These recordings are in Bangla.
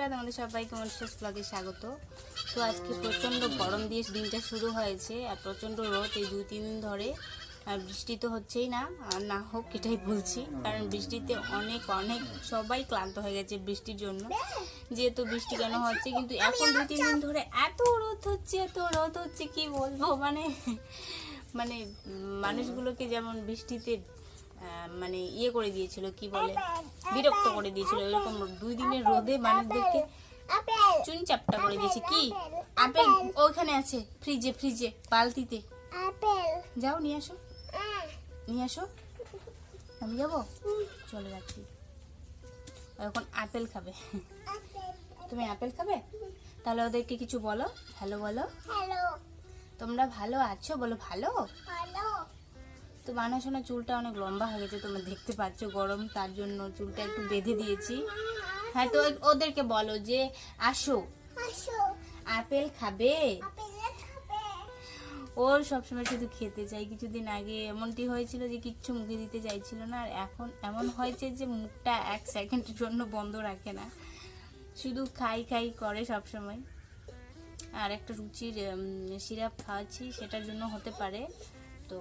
বন্ধুরা, তোমাদের সবাইকে মনশেষ ব্লগে স্বাগত। তো আজকে প্রচণ্ড গরম দিয়ে দিনটা শুরু হয়েছে আর প্রচণ্ড রোদ এই দুই তিন দিন ধরে। আর বৃষ্টি তো হচ্ছেই না, আর না হোক এটাই বলছি, কারণ বৃষ্টিতে অনেক অনেক সবাই ক্লান্ত হয়ে গেছে বৃষ্টির জন্য। যেহেতু বৃষ্টি কেন হচ্ছে, কিন্তু এখন দুই তিন দিন ধরে এত রোদ হচ্ছে, এত রোদ হচ্ছে, কি বলব? মানে মানে মানুষগুলোকে যেমন বৃষ্টিতে মানে ইয়ে করে দিয়েছিল কি বলে বিরক্ত করে দিয়েছিল এরকম দুই দিনের রোদে মানুষদেরকে চুন চাপটা করে দিয়েছে। কি? আপেল ওইখানে আছে ফ্রিজে ফ্রিজে বালতিতে। আপেল। যাও নিয়ে আসো। নিয়ে আসো। আমি যাব? চলে যাচ্ছি। এখন আপেল খাবে। তুমি আপেল খাবে? তাহলে ওদেরকে কিছু বলো হ্যালো বলো। তোমরা ভালো আছো বলো ভালো? হ্যালো তো বানাশোনা চুলটা অনেক লম্বা হয়ে গেছে তোমরা দেখতে পাচ্ছ গরম তার জন্য চুলটা একটু বেঁধে দিয়েছি। হ্যাঁ তো ওদেরকে বলো যে আসো। আসো। আপেল খাবে? আপেল খাবে। ওর সবসময় শুধু খেতে চাই। কিছুদিন আগে এমনটি হয়েছিল যে কিচ্ছু মুখে দিতে চাইছিল না আর এখন এমন হয়েছে যে মুখটা এক সেকেন্ডের জন্য বন্ধ রাখে না। শুধু খাই খাই করে সবসময়। আর একটা রুচির সিরাপ খাওয়াচ্ছি সেটার জন্য হতে পারে। তো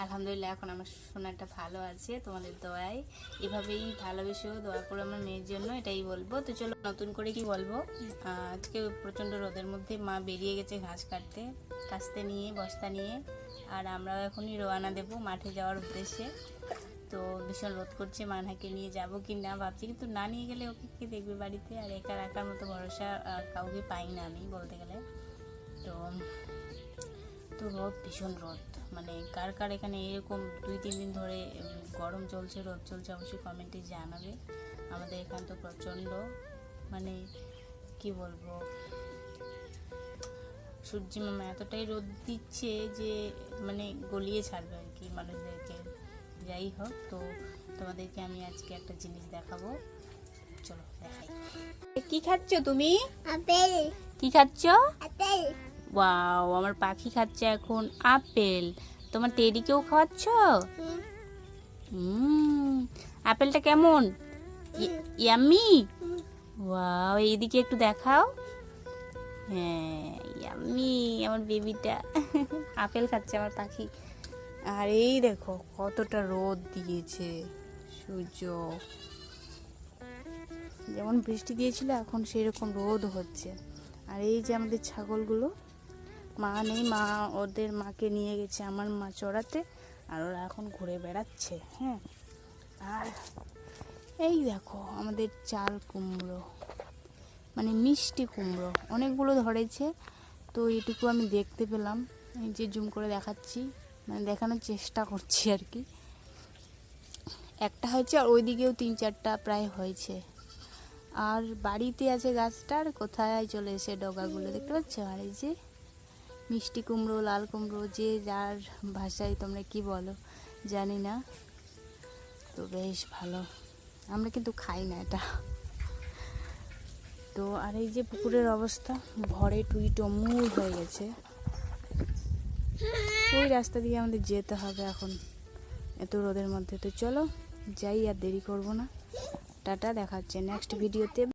আলহামদুলিল্লাহ, এখন আমার সোনাটা ভালো আছে, তোমাদের দোয়ায়। এভাবেই ভালোবেসেও দোয়া করো আমার মেয়ের জন্য, এটাই বলব। তো চলো, নতুন করে কি বলব? আজকে প্রচণ্ড রোদের মধ্যে মা বেরিয়ে গেছে ঘাস কাটতে, কাস্তে নিয়ে, বস্তা নিয়ে, আর আমরাও এখনই রওনা দেবো মাঠে যাওয়ার উদ্দেশ্যে। তো ভীষণ রোধ করছে মানহাকে নিয়ে যাব কি না ভাবছি, কিন্তু না নিয়ে গেলে ওকে কে দেখবে বাড়িতে? আর একা রাখার মতো ভরসা কাউকে পাই না আমি, বলতে গেলে। তো তো রোদ, ভীষণ রোদ। মানে কার কার এখানে এরকম দুই তিন দিন ধরে গরম চলছে রোদ চলছে অবশ্যই কমেন্টে জানাবে। আমাদের এখান তো প্রচণ্ড মানে কি বলব? সূর্যি মামা এতটাই রোদ দিচ্ছে যে মানে গলিয়ে ছাড়বে আর কি মানুষদেরকে। যাই হোক তো তোমাদেরকে আমি আজকে একটা জিনিস দেখাবো। চলো দেখাই। কি খাচ্ছ তুমি? আপেল। কি খাচ্ছ? আপেল। ওয়াও আমার পাখি খাচ্ছে এখন আপেল। তোমার টেডিকেও খাওয়াচ্ছ? আপেলটা কেমন? ইয়াম্মি। ওয়াও এইদিকে একটু দেখাও। হ্যাঁ ইয়াম্মি আমার বেবিটা। আপেল খাচ্ছে আমার পাখি। আর এই দেখো কতটা রোদ দিয়েছে সূর্য। যেমন বৃষ্টি দিয়েছিল এখন সেই রকম রোদ হচ্ছে। আর এই যে আমাদের ছাগলগুলো মা নেই, মা ওদের মাকে নিয়ে গেছে আমার মা চড়াতে, আর ওরা এখন ঘুরে বেড়াচ্ছে হ্যাঁ। আর এই দেখো আমাদের চাল কুমড়ো মানে মিষ্টি কুমড়ো, অনেকগুলো ধরেছে। তো এটুকু আমি দেখতে পেলাম, এই যে জুম করে দেখাচ্ছি মানে দেখানোর চেষ্টা করছি আর কি। একটা হয়েছে আর ওইদিকেও তিন চারটা প্রায় হয়েছে। আর বাড়িতে আছে গাছটার কোথায় চলে এসে ডগাগুলো, দেখতে পাচ্ছ? আর এই যে মিষ্টি কুমড়ো, লাল কুমড়ো, যে যার ভাষায় তোমরা কি বলো, জানি না। তো বেশ ভালো। আমরা কিন্তু খাই না এটা। তো আর এই যে পুকুরের অবস্থা, ভরে টুই টমুর হয়ে গেছে। ওই রাস্তা দিয়ে আমাদের যেতে হবে এখন, এত রোদের মধ্যে। তো চলো, যাই আর দেরি করব না। টাটা দেখাচ্ছে নেক্সট ভিডিওতে